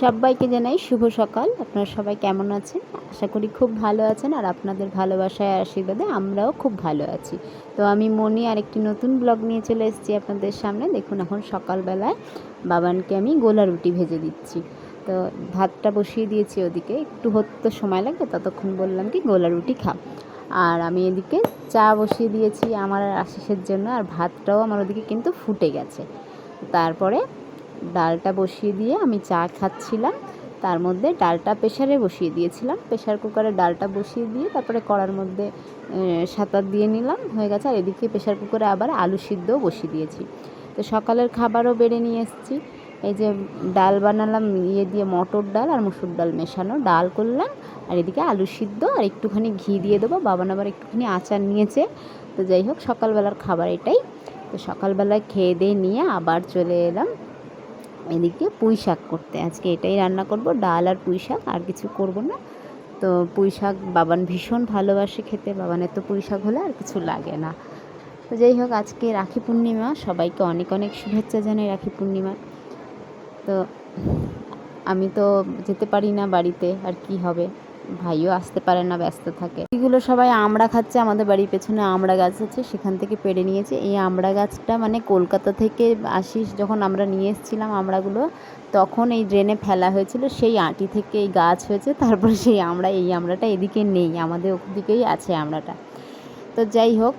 সবাইকে জানাই শুভ সকাল। আপনারা সবাই কেমন আছেন? আশা করি খুব ভালো আছেন আর আপনাদের ভালোবাসায় আশীর্বাদে আমরাও খুব ভালো আছি। তো আমি মনি আর একটি নতুন ব্লগ নিয়ে চলে এসেছি আপনাদের সামনে। দেখুন, এখন সকালবেলায় বাবানকে আমি গোলা রুটি ভেজে দিচ্ছি। তো ভাতটা বসিয়ে দিয়েছি ওদিকে। একটু হতে সময় লাগবে ততক্ষণ বললাম কি গোলা রুটি খাও আর আমি এদিকে চা বসিয়ে দিয়েছি আমার আশিসের জন্য, আর ভাতটাও আমার ওদিকে কিন্তু ফুটে গেছে। তারপরে ডালটা বসিয়ে দিয়ে আমি চা খাচ্ছিলাম। তার মধ্যে ডালটা প্রেশারে বসিয়ে দিয়েছিলাম। প্রেশার কুকারে ডালটা বসিয়ে দিয়ে তারপরে কড়ার মধ্যে সাঁতার দিয়ে নিলাম, হয়ে গেছে। আর এদিকে প্রেশার কুকারে আবার আলু সিদ্ধও বসিয়ে দিয়েছি। তো সকালের খাবারও বেড়ে নিয়ে এসেছি। এই যে ডাল বানালাম ইয়ে দিয়ে মটর ডাল আর মুসুর ডাল মেশানো। ডাল করলাম, আর এদিকে আলু সিদ্ধ, আর একটুখানি ঘি দিয়ে দেবো। বাবান আবার একটুখানি আচার নিয়েছে। তো যাই হোক, সকালবেলার খাবার এটাই। তো সকালবেলায় খেয়ে দিয়ে নিয়ে আবার চলে এলাম এদিকে পুঁই শাক করতে। আজকে এটাই রান্না করব, ডাল আর পুঁই শাক, আর কিছু করব না। তো পুঁই শাক বাবান ভীষণ ভালোবাসে খেতে, বাবানের তো পুঁই শাক হলে আর কিছু লাগে না। তো যাই হোক, আজকে রাখি পূর্ণিমা। সবাইকে অনেক অনেক শুভেচ্ছা জানাই রাখি পূর্ণিমার। তো আমি তো যেতে পারি না বাড়িতে, আর কি হবে? ভাইও আসতে পারে না, ব্যস্ত থাকে। এগুলো সবাই আমড়া খাচ্ছে, আমাদের বাড়ির পেছনে আমড়া গাছ আছে, সেখান থেকে পেড়ে নিয়েছে। এই আমড়া গাছটা মানে কলকাতা থেকে আসিস যখন আমরা নিয়ে এসেছিলাম আমড়াগুলো তখন এই ড্রেনে ফেলা হয়েছিল, সেই আঁটি থেকে এই গাছ হয়েছে, তারপরে সেই আমড়া এই আমড়াটা এদিকে নেই, আমাদের ওদিকেই আছে আমড়াটা তো যাই হোক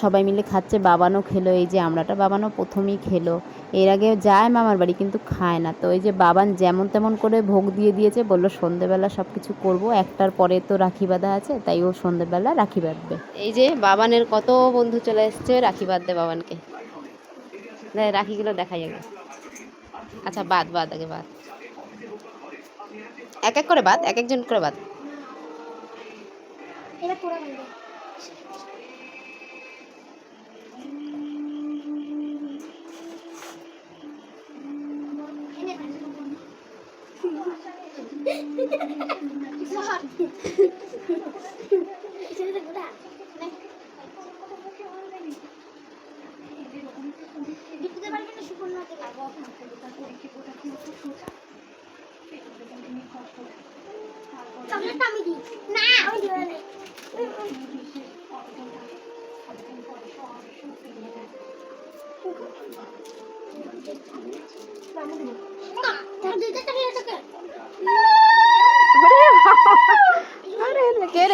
সবাই মিলে খাচ্ছে বাবানও খেলো এই যে আমড়াটা বাবানও প্রথমেই খেলো। এর আগে যায় মামার বাড়ি কিন্তু খায় না। তো এই যে বাবান যেমন তেমন করে ভোগ দিয়ে দিয়েছে বলল সন্ধেবেলা সব কিছু করব একটার পরে তো রাখি বাঁধা আছে তাই ও সন্ধেবেলা রাখি বাঁধবে। এই যে বাবানের কত বন্ধু চলে এসছে রাখি বাঁধতে বাবানকে। রাখিগুলো দেখাই যাবে আচ্ছা বাদ বাদ আগে বাদ এক এক করে বাদ এক একজন করে বাদ এটা পুরো বন্ধ ঢুকতে পারবে না সুপর্ণাকে লাগো চকলেটটা আমি দিই না আমি দিই না না তার দুইটা চকলেট চকলেট আরে কে রে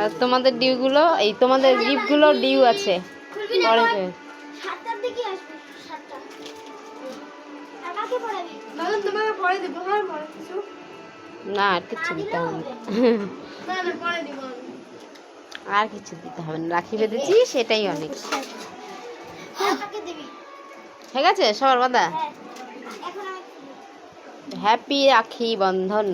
আর তোমাদের ডিউগুলো এই তোমাদের গিফটগুলো ডিউ আছে। পরে হ্যাঁ না আর কিছু দিতে হবে। আর কিছু দিতে হবে না রাখি বেঁধেছি সেটাই অনেক। হ্যাঁ দিবি? ঠিক আছে সবার বাদা। হ্যাঁ হ্যাপি রাখি বন্ধন।